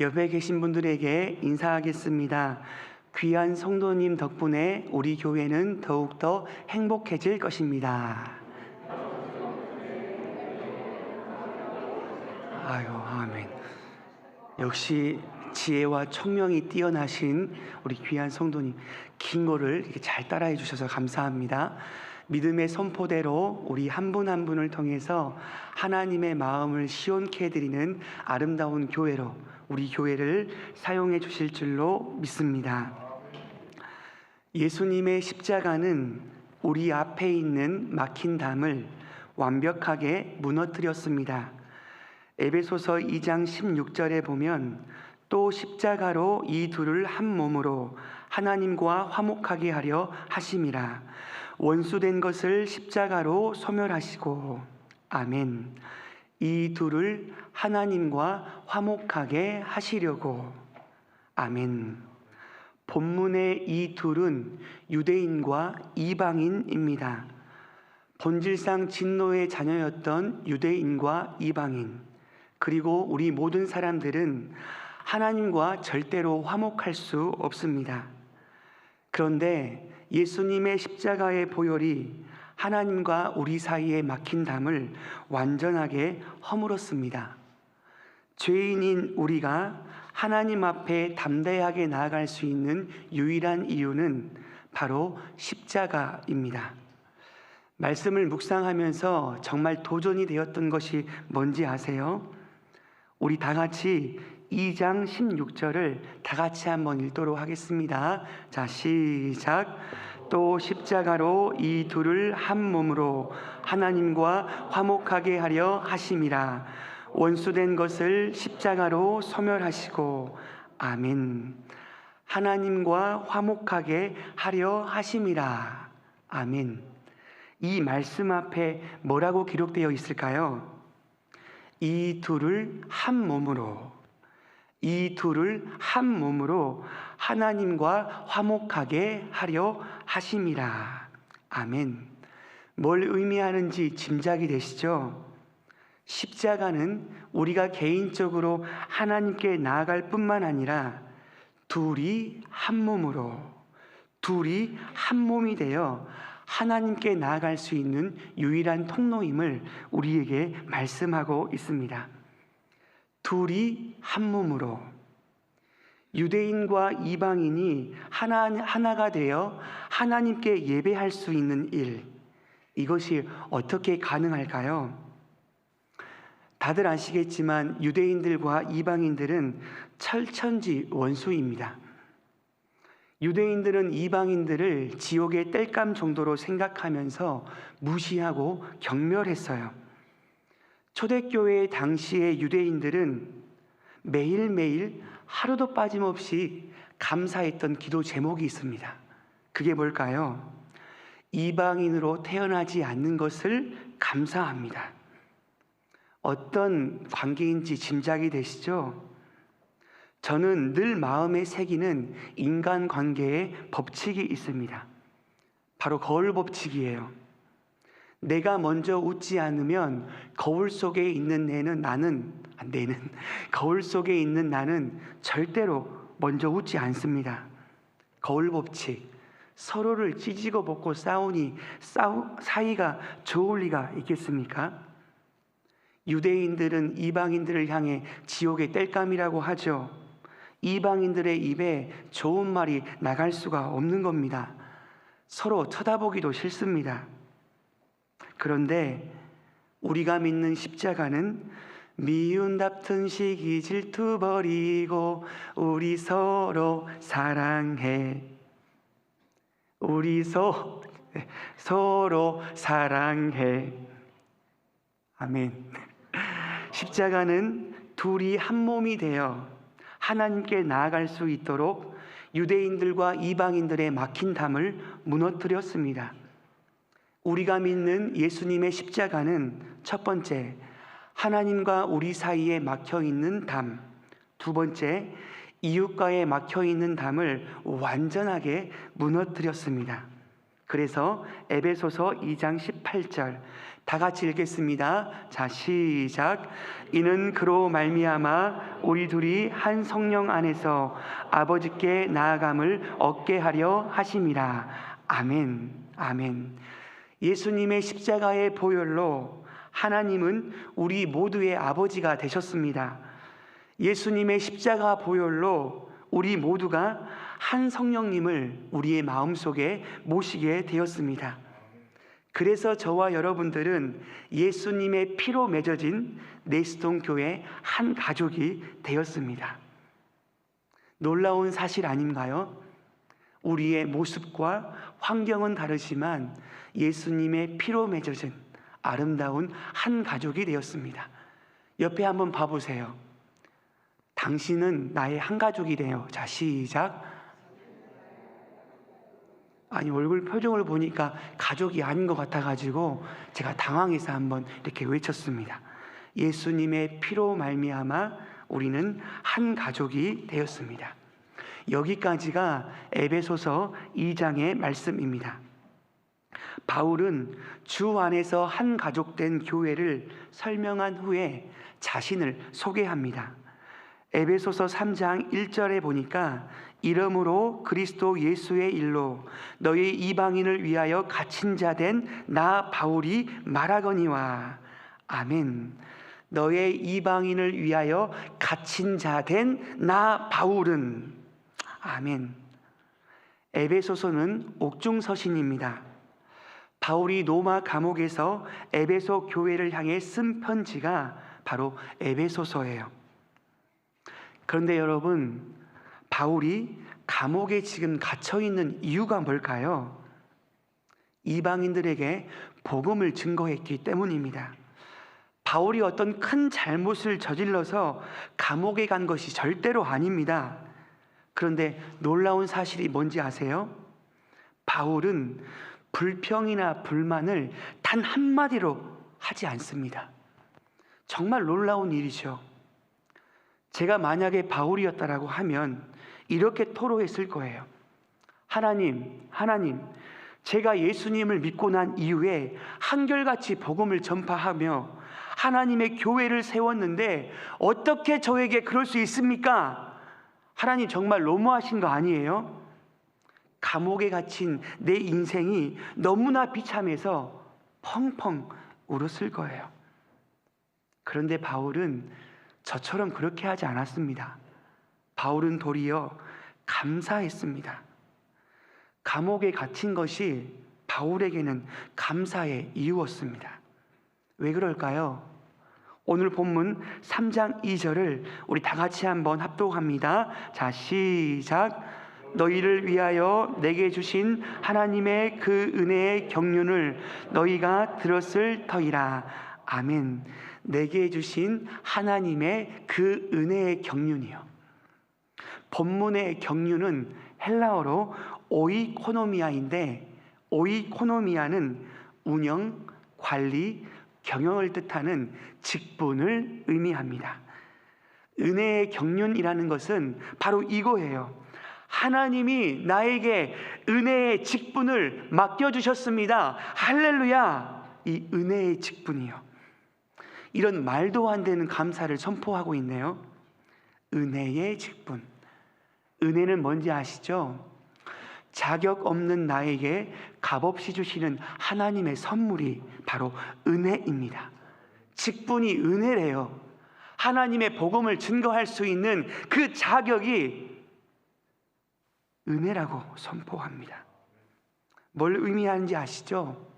옆에 계신 분들에게 인사하겠습니다. 귀한 성도님 덕분에 우리 교회는 더욱더 행복해질 것입니다. 아유, 아멘. 역시 지혜와 총명이 뛰어나신 우리 귀한 성도님 긴 거를 이렇게 잘 따라해 주셔서 감사합니다. 믿음의 선포대로 우리 한분한 분을 통해서 하나님의 마음을 시원케 해드리는 아름다운 교회로 우리 교회를 사용해 주실 줄로 믿습니다. 예수님의 십자가는 우리 앞에 있는 막힌 담을 완벽하게 무너뜨렸습니다. 에베소서 2장 16절에 보면 또 십자가로 이 둘을 한 몸으로 하나님과 화목하게 하려 하심이라 원수된 것을 십자가로 소멸하시고 아멘 이 둘을 하나님과 화목하게 하시려고 아멘 본문의 이 둘은 유대인과 이방인입니다. 본질상 진노의 자녀였던 유대인과 이방인, 그리고 우리 모든 사람들은 하나님과 절대로 화목할 수 없습니다. 그런데 예수님의 십자가의 보혈이 하나님과 우리 사이에 막힌 담을 완전하게 허물었습니다. 죄인인 우리가 하나님 앞에 담대하게 나아갈 수 있는 유일한 이유는 바로 십자가입니다. 말씀을 묵상하면서 정말 도전이 되었던 것이 뭔지 아세요? 우리 다 같이 2장 16절을 다 같이 한번 읽도록 하겠습니다. 자, 시작. 또 십자가로 이 둘을 한 몸으로 하나님과 화목하게 하려 하심이라. 원수된 것을 십자가로 소멸하시고 아멘. 하나님과 화목하게 하려 하심이라. 아멘. 이 말씀 앞에 뭐라고 기록되어 있을까요? 이 둘을 한 몸으로 이 둘을 한 몸으로 하나님과 화목하게 하려 하심이라. 아멘. 뭘 의미하는지 짐작이 되시죠? 십자가는 우리가 개인적으로 하나님께 나아갈 뿐만 아니라 둘이 한 몸으로, 둘이 한 몸이 되어 하나님께 나아갈 수 있는 유일한 통로임을 우리에게 말씀하고 있습니다. 둘이 한 몸으로 유대인과 이방인이 하나, 하나가 되어 하나님께 예배할 수 있는 일, 이것이 어떻게 가능할까요? 다들 아시겠지만 유대인들과 이방인들은 철천지 원수입니다. 유대인들은 이방인들을 지옥의 땔감 정도로 생각하면서 무시하고 경멸했어요. 초대교회 당시의 유대인들은 매일매일 하루도 빠짐없이 감사했던 기도 제목이 있습니다. 그게 뭘까요? 이방인으로 태어나지 않는 것을 감사합니다. 어떤 관계인지 짐작이 되시죠? 저는 늘 마음에 새기는 인간 관계의 법칙이 있습니다. 바로 거울 법칙이에요. 내가 먼저 웃지 않으면 거울 속에 있는 내는 나는 아, 내는 거울 속에 있는 나는 절대로 먼저 웃지 않습니다. 거울 법칙. 서로를 찢고 벗고 싸우니 싸우, 사이가 좋을 리가 있겠습니까? 유대인들은 이방인들을 향해 지옥의 땔감이라고 하죠. 이방인들의 입에 좋은 말이 나갈 수가 없는 겁니다. 서로 쳐다보기도 싫습니다. 그런데 우리가 믿는 십자가는 미운 다툰 시기 질투 버리고 우리 서로 사랑해. 우리 서, 서로 사랑해. 아멘. 십자가는 둘이 한 몸이 되어 하나님께 나아갈 수 있도록 유대인들과 이방인들의 막힌 담을 무너뜨렸습니다. 우리가 믿는 예수님의 십자가는 첫 번째, 하나님과 우리 사이에 막혀 있는 담. 두 번째, 이웃과의 막혀 있는 담을 완전하게 무너뜨렸습니다. 그래서 에베소서 2장 18절 다 같이 읽겠습니다. 자, 시작. 이는 그로 말미암아 우리 둘이 한 성령 안에서 아버지께 나아감을 얻게 하려 하심이라. 아멘. 아멘. 예수님의 십자가의 보혈로 하나님은 우리 모두의 아버지가 되셨습니다. 예수님의 십자가 보혈로 우리 모두가 한 성령님을 우리의 마음속에 모시게 되었습니다. 그래서 저와 여러분들은 예수님의 피로 맺어진 네스동 교회 한 가족이 되었습니다. 놀라운 사실 아닌가요? 우리의 모습과 환경은 다르지만 예수님의 피로 맺어진 아름다운 한 가족이 되었습니다. 옆에 한번 봐보세요. 당신은 나의 한 가족이 돼요. 자, 시작. 아니 얼굴 표정을 보니까 가족이 아닌 것 같아가지고 제가 당황해서 한번 이렇게 외쳤습니다. 예수님의 피로 말미암아 우리는 한 가족이 되었습니다. 여기까지가 에베소서 2장의 말씀입니다. 바울은 주 안에서 한 가족된 교회를 설명한 후에 자신을 소개합니다. 에베소서 3장 1절에 보니까 이름으로 그리스도 예수의 일로 너희 이방인을 위하여 갇힌 자 된 나 바울이 말하거니와 아멘. 너의 이방인을 위하여 갇힌 자 된 나 바울은 아멘. 에베소서는 옥중 서신입니다. 바울이 로마 감옥에서 에베소 교회를 향해 쓴 편지가 바로 에베소서예요. 그런데 여러분, 바울이 감옥에 지금 갇혀 있는 이유가 뭘까요? 이방인들에게 복음을 증거했기 때문입니다. 바울이 어떤 큰 잘못을 저질러서 감옥에 간 것이 절대로 아닙니다. 그런데 놀라운 사실이 뭔지 아세요? 바울은 불평이나 불만을 단 한마디로 하지 않습니다. 정말 놀라운 일이죠. 제가 만약에 바울이었다라고 하면 이렇게 토로했을 거예요. 하나님, 하나님, 제가 예수님을 믿고 난 이후에 한결같이 복음을 전파하며 하나님의 교회를 세웠는데 어떻게 저에게 그럴 수 있습니까? 하나님 정말 너무하신 거 아니에요? 감옥에 갇힌 내 인생이 너무나 비참해서 펑펑 울었을 거예요. 그런데 바울은 저처럼 그렇게 하지 않았습니다. 바울은 도리어 감사했습니다. 감옥에 갇힌 것이 바울에게는 감사의 이유였습니다. 왜 그럴까요? 오늘 본문 3장 2절을 우리 다 같이 한번 합독합니다. 자, 시작. 너희를 위하여 내게 주신 하나님의 그 은혜의 경륜을 너희가 들었을 터이라. 아멘. 내게 주신 하나님의 그 은혜의 경륜이요. 본문의 경륜은 헬라어로 오이코노미아인데 오이코노미아는 운영, 관리, 경영을 뜻하는 직분을 의미합니다. 은혜의 경륜이라는 것은 바로 이거예요. 하나님이 나에게 은혜의 직분을 맡겨주셨습니다. 할렐루야! 이 은혜의 직분이요. 이런 말도 안 되는 감사를 선포하고 있네요. 은혜의 직분. 은혜는 뭔지 아시죠? 자격 없는 나에게 값없이 주시는 하나님의 선물이 바로 은혜입니다. 직분이 은혜래요. 하나님의 복음을 증거할 수 있는 그 자격이 은혜라고 선포합니다. 뭘 의미하는지 아시죠?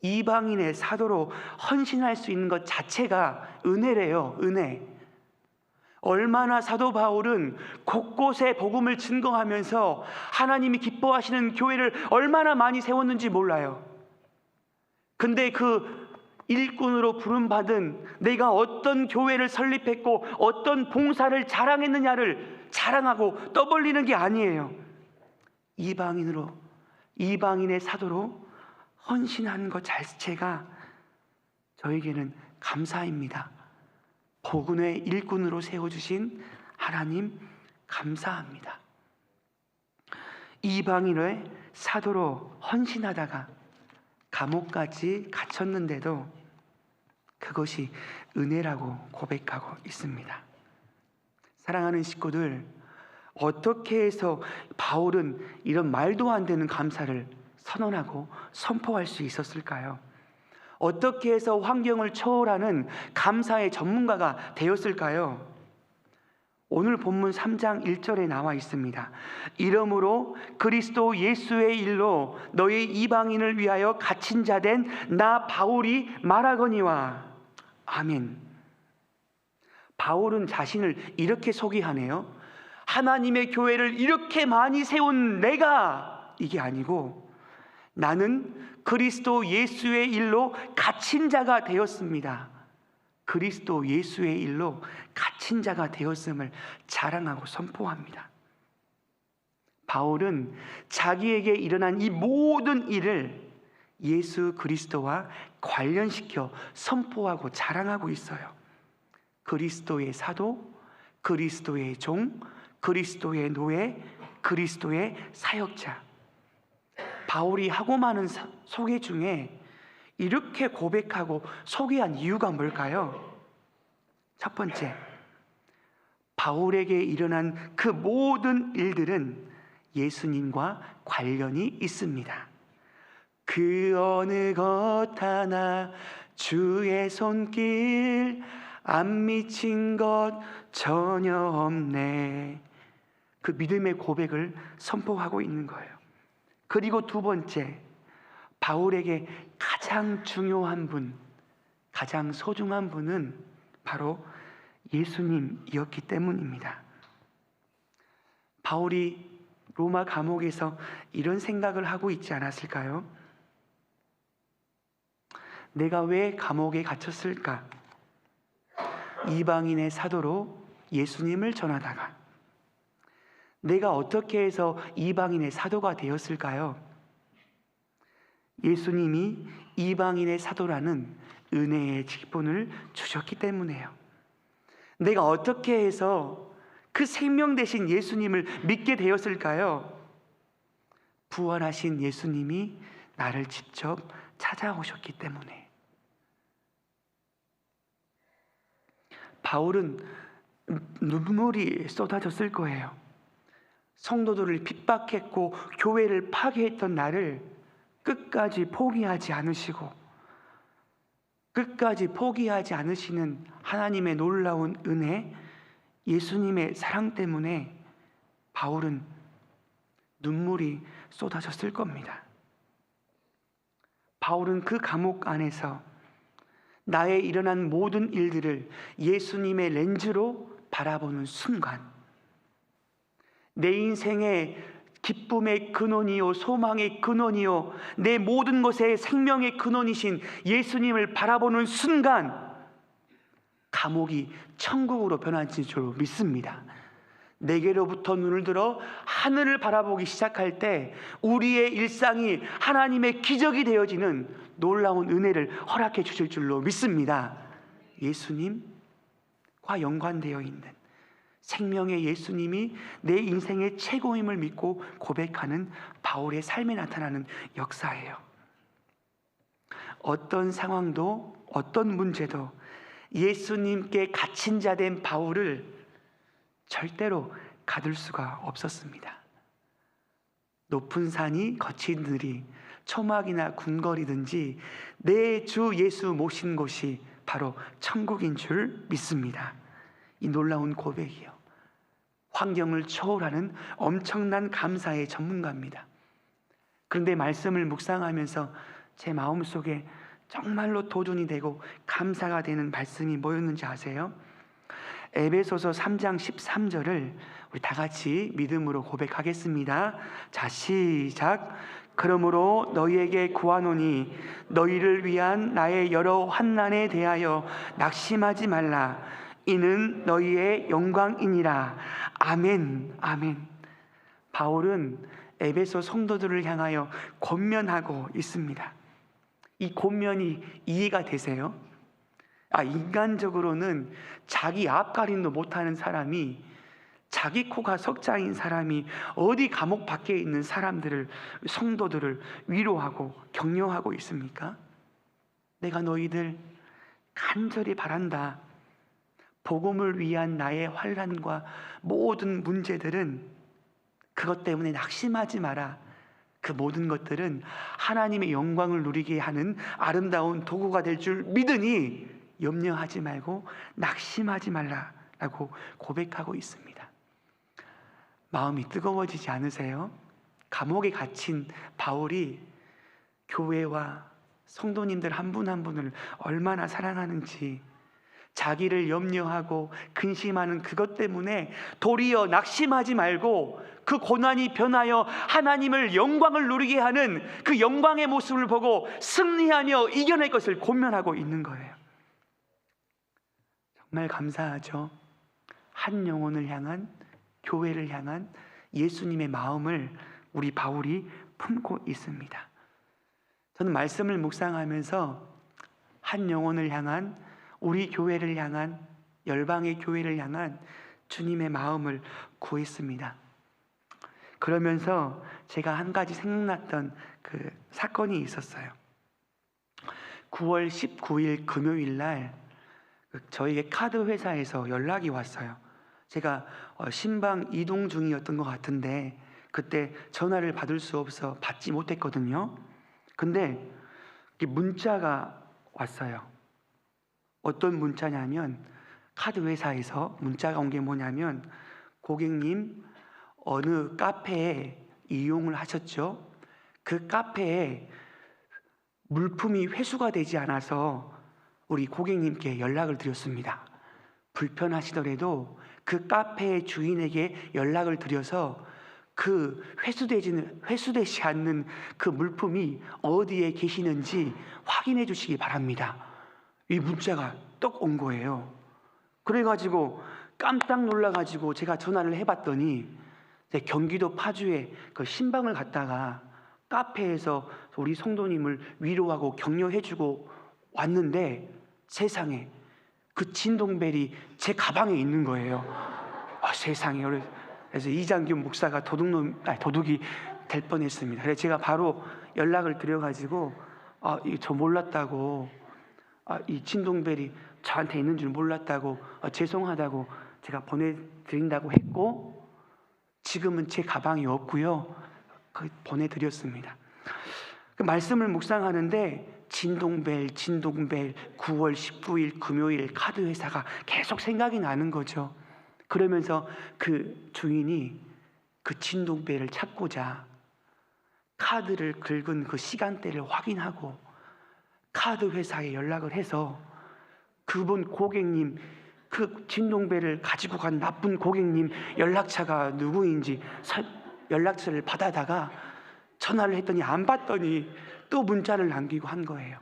이방인의 사도로 헌신할 수 있는 것 자체가 은혜래요, 은혜. 얼마나 사도 바울은 곳곳에 복음을 증거하면서 하나님이 기뻐하시는 교회를 얼마나 많이 세웠는지 몰라요. 근데 그 일꾼으로 부름받은 내가 어떤 교회를 설립했고 어떤 봉사를 자랑했느냐를 자랑하고 떠벌리는 게 아니에요. 이방인으로, 이방인의 사도로 헌신한 것 자체가 저에게는 감사입니다. 복운의 일꾼으로 세워주신 하나님 감사합니다. 이방인을 사도로 헌신하다가 감옥까지 갇혔는데도 그것이 은혜라고 고백하고 있습니다. 사랑하는 식구들, 어떻게 해서 바울은 이런 말도 안 되는 감사를 선언하고 선포할 수 있었을까요? 어떻게 해서 환경을 초월하는 감사의 전문가가 되었을까요? 오늘 본문 3장 1절에 나와 있습니다. 이러므로 그리스도 예수의 일로 너희 이방인을 위하여 갇힌 자 된 나 바울이 말하거니와 아멘. 바울은 자신을 이렇게 소개하네요. 하나님의 교회를 이렇게 많이 세운 내가 이게 아니고 나는 그리스도 예수의 일로 갇힌 자가 되었습니다. 그리스도 예수의 일로 갇힌 자가 되었음을 자랑하고 선포합니다. 바울은 자기에게 일어난 이 모든 일을 예수 그리스도와 관련시켜 선포하고 자랑하고 있어요. 그리스도의 사도, 그리스도의 종, 그리스도의 노예, 그리스도의 사역자. 바울이 하고 많은 사- 소개 중에 이렇게 고백하고 소개한 이유가 뭘까요? 첫 번째, 바울에게 일어난 그 모든 일들은 예수님과 관련이 있습니다. 그 어느 것 하나 주의 손길 안 미친 것 전혀 없네. 그 믿음의 고백을 선포하고 있는 거예요. 그리고 두 번째, 바울에게 가장 중요한 분, 가장 소중한 분은 바로 예수님이었기 때문입니다. 바울이 로마 감옥에서 이런 생각을 하고 있지 않았을까요? 내가 왜 감옥에 갇혔을까? 이방인의 사도로 예수님을 전하다가 내가 어떻게 해서 이방인의 사도가 되었을까요? 예수님이 이방인의 사도라는 은혜의 직분을 주셨기 때문에요. 내가 어떻게 해서 그 생명 대신 예수님을 믿게 되었을까요? 부활하신 예수님이 나를 직접 찾아오셨기 때문에. 바울은 눈물이 쏟아졌을 거예요. 성도들을 핍박했고 교회를 파괴했던 나를 끝까지 포기하지 않으시고 끝까지 포기하지 않으시는 하나님의 놀라운 은혜, 예수님의 사랑 때문에 바울은 눈물이 쏟아졌을 겁니다. 바울은 그 감옥 안에서 나의 일어난 모든 일들을 예수님의 렌즈로 바라보는 순간 내 인생의 기쁨의 근원이요 소망의 근원이요 내 모든 것의 생명의 근원이신 예수님을 바라보는 순간 감옥이 천국으로 변하는 줄 믿습니다. 내게로부터 눈을 들어 하늘을 바라보기 시작할 때 우리의 일상이 하나님의 기적이 되어지는 놀라운 은혜를 허락해 주실 줄로 믿습니다. 예수님과 연관되어 있는 생명의 예수님이 내 인생의 최고임을 믿고 고백하는 바울의 삶에 나타나는 역사예요. 어떤 상황도 어떤 문제도 예수님께 갇힌 자 된 바울을 절대로 가둘 수가 없었습니다. 높은 산이 거친 들이 초막이나 궁궐이든지 내 주 예수 모신 곳이 바로 천국인 줄 믿습니다. 이 놀라운 고백이요. 환경을 초월하는 엄청난 감사의 전문가입니다. 그런데 말씀을 묵상하면서 제 마음속에 정말로 도전이 되고 감사가 되는 말씀이 뭐였는지 아세요? 에베소서 3장 13절을 우리 다 같이 믿음으로 고백하겠습니다. 자, 시작. 그러므로 너희에게 구하노니 너희를 위한 나의 여러 환난에 대하여 낙심하지 말라. 이는 너희의 영광이니라. 아멘. 아멘. 바울은 에베소 성도들을 향하여 권면하고 있습니다. 이 권면이 이해가 되세요? 아, 인간적으로는 자기 앞가림도 못하는 사람이 자기 코가 석자인 사람이 어디 감옥 밖에 있는 사람들을 성도들을 위로하고 격려하고 있습니까? 내가 너희들 간절히 바란다. 복음을 위한 나의 환란과 모든 문제들은 그것 때문에 낙심하지 마라. 그 모든 것들은 하나님의 영광을 누리게 하는 아름다운 도구가 될 줄 믿으니 염려하지 말고 낙심하지 말라라고 고백하고 있습니다. 마음이 뜨거워지지 않으세요? 감옥에 갇힌 바울이 교회와 성도님들 한 분한 분을 얼마나 사랑하는지 자기를 염려하고 근심하는 그것 때문에 도리어 낙심하지 말고 그 고난이 변하여 하나님을 영광을 누리게 하는 그 영광의 모습을 보고 승리하며 이겨낼 것을 고면하고 있는 거예요. 정말 감사하죠. 한 영혼을 향한 교회를 향한 예수님의 마음을 우리 바울이 품고 있습니다. 저는 말씀을 묵상하면서 한 영혼을 향한 우리 교회를 향한 열방의 교회를 향한 주님의 마음을 구했습니다. 그러면서 제가 한 가지 생각났던 그 사건이 있었어요. 9월 19일 금요일 날 저에게 카드 회사에서 연락이 왔어요. 제가 어, 신방 이동 중이었던 것 같은데 그때 전화를 받을 수 없어 받지 못했거든요. 근데 문자가 왔어요. 어떤 문자냐면 카드 회사에서 문자가 온 게 뭐냐면 고객님 어느 카페에 이용을 하셨죠? 그 카페에 물품이 회수가 되지 않아서 우리 고객님께 연락을 드렸습니다. 불편하시더라도 그 카페의 주인에게 연락을 드려서 그 회수되지는 회수되지 않는 그 물품이 어디에 계시는지 확인해 주시기 바랍니다. 이 문자가 떡 온 거예요. 그래가지고 깜짝 놀라가지고 제가 전화를 해봤더니 제 경기도 파주에 그 신방을 갔다가 카페에서 우리 성도님을 위로하고 격려해주고 왔는데 세상에 그 진동벨이 제 가방에 있는 거예요. 아, 세상에 그래서 이장균 목사가 도둑놈 아니, 도둑이 될 뻔했습니다. 그래서 제가 바로 연락을 드려가지고 아, 저 몰랐다고 아, 이 진동벨이 저한테 있는 줄 몰랐다고 아, 죄송하다고 제가 보내드린다고 했고 지금은 제 가방이 없고요. 그 보내드렸습니다. 그 말씀을 묵상하는데 진동벨, 진동벨, 9월 19일 금요일 카드 회사가 계속 생각이 나는 거죠. 그러면서 그 주인이 그 진동벨을 찾고자 카드를 긁은 그 시간대를 확인하고 카드 회사에 연락을 해서 그분 고객님 그 진동벨을 가지고 간 나쁜 고객님 연락처가 누구인지 사- 연락처를 받아다가 전화를 했더니 안 받더니 또 문자를 남기고 한 거예요.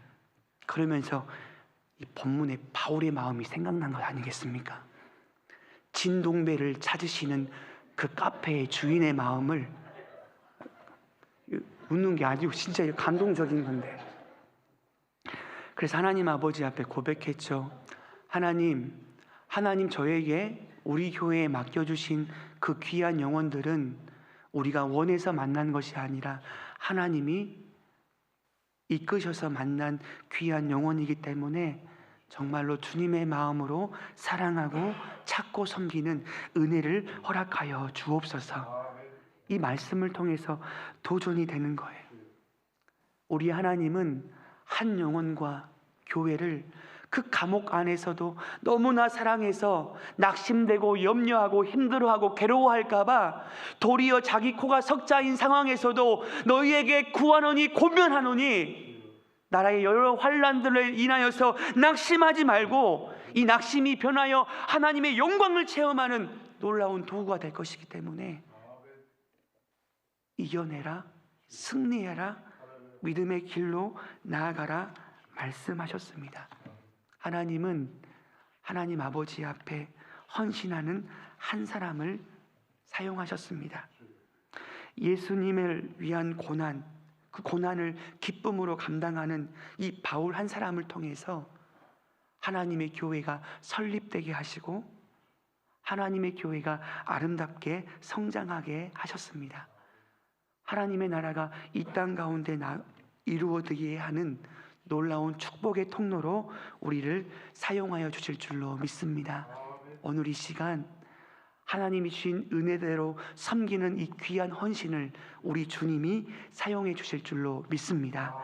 그러면서 이 본문에 바울의 마음이 생각난 것 아니겠습니까? 진동배를 찾으시는 그 카페의 주인의 마음을 웃는 게 아니고 진짜 감동적인 건데. 그래서 하나님 아버지 앞에 고백했죠. 하나님, 하나님 저에게 우리 교회에 맡겨주신 그 귀한 영혼들은 우리가 원해서 만난 것이 아니라 하나님이 이끄셔서 만난 귀한 영혼이기 때문에 정말로 주님의 마음으로 사랑하고 찾고 섬기는 은혜를 허락하여 주옵소서. 이 말씀을 통해서 도전이 되는 거예요. 우리 하나님은 한 영혼과 교회를 그 감옥 안에서도 너무나 사랑해서 낙심되고 염려하고 힘들어하고 괴로워할까봐 도리어 자기 코가 석자인 상황에서도 너희에게 구하노니 고면하노니 나라의 여러 환란들을 인하여서 낙심하지 말고 이 낙심이 변하여 하나님의 영광을 체험하는 놀라운 도구가 될 것이기 때문에 이겨내라 승리해라 믿음의 길로 나아가라 말씀하셨습니다. 하나님은 하나님 아버지 앞에 헌신하는 한 사람을 사용하셨습니다. 예수님을 위한 고난, 그 고난을 기쁨으로 감당하는 이 바울 한 사람을 통해서 하나님의 교회가 설립되게 하시고 하나님의 교회가 아름답게 성장하게 하셨습니다. 하나님의 나라가 이 땅 가운데 나- 이루어지게 하는 놀라운 축복의 통로로 우리를 사용하여 주실 줄로 믿습니다. 오늘 이 시간 하나님이 주신 은혜대로 섬기는 이 귀한 헌신을 우리 주님이 사용해 주실 줄로 믿습니다.